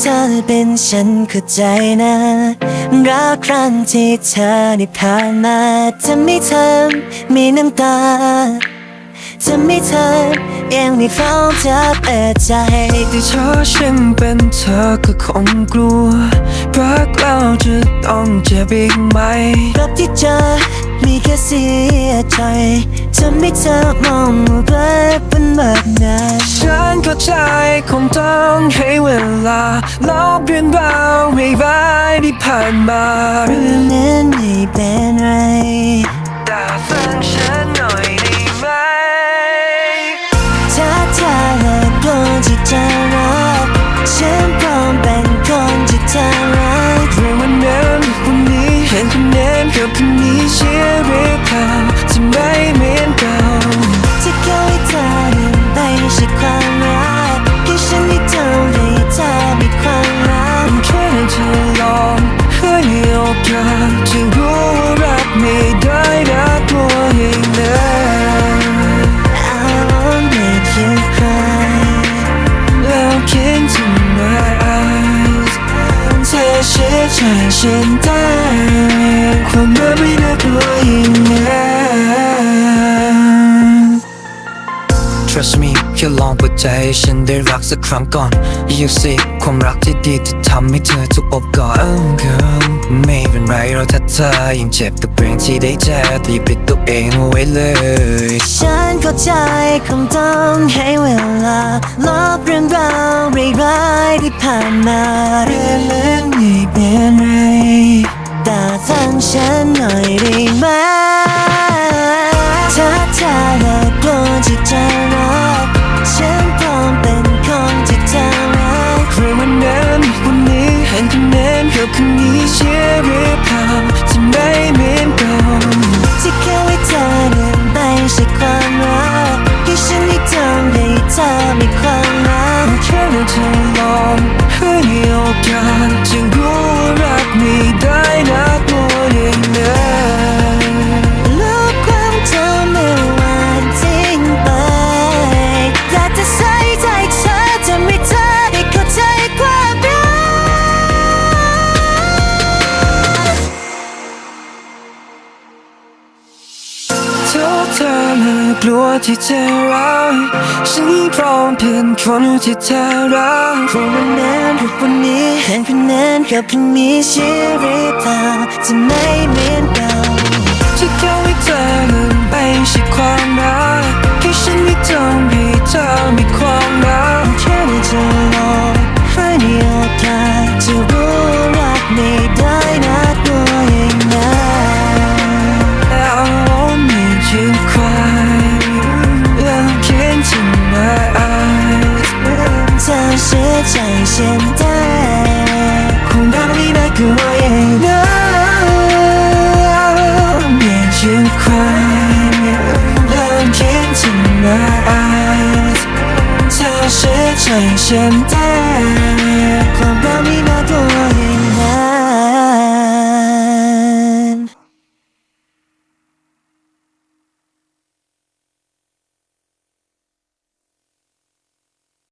เธอเป็นฉันเข้าใจนะ รักครั้งที่เธอได้ผ่านมาจะไม่เธอมีน้ำตา จะไม่เธอยังไม่เฝ้าเธอเปิดใจที่เธอฉันเป็นเธอก็คงกลัวรักเราจะต้องเจ็บอีกไหมรับที่เจอ มีแค่เสียใจจะไม่เธอมองว่าเลิกเป็นแบบนั้นฉันเข้าใจคงต้องให้เวลาลบเรื่องราวไม่ร้ายที่ผ่านมาเรื่องนั้นไม่เป็นไร ชื่อใจฉันได้ความรักไม่น่ากลัวอย่างนั้น Trust me แค่ลองเปิดใจให้ฉันได้รักสักครั้งก่อน You see ความรักที่ดีจะทำให้เธอถูกอบกอด Oh girl ไม่เป็นไรเราถ้าเธอยังเจ็บกับเรื่องที่ได้เจอแต่อย่าปิดตัวเองเอาไว้เลย ฉันเข้าใจคงต้องให้เวลาลบเรื่องราวร้ายๆที่ผ่านมาเรื่อง ป็นไรต่ฟังฉันหน่อยได้ไหมถ้าเธอเลิกกลัวที่จะรักฉันพร้อมเป็นคนที่เธอรักเรื่อวันนั้นวันนี้เห็นคนนั้นกับคนนี้เชื่อหรือเปล่าจะไม่เหมือนเก่าที่เขาให้เธอนั้นไม่ใช่ความรักที่ฉันได้ทำให้เธอมีความรักแค่เธอลองให้โอ กลัวที่จะรักฉันพร้อมเป็นคนที่เธอรักเพราะวันนั้นกับวันนี้เห็นคนนั้นกับคนนี้เชื่อหรือเปล่าจะไม่เหมือนเก่ ชื่อใจฉันได้คงรักไม่ได้ก็ยังนะ Make you cry Look into my eyes เธอเชื่อใจฉันได้ความรักไม่น่ากลัว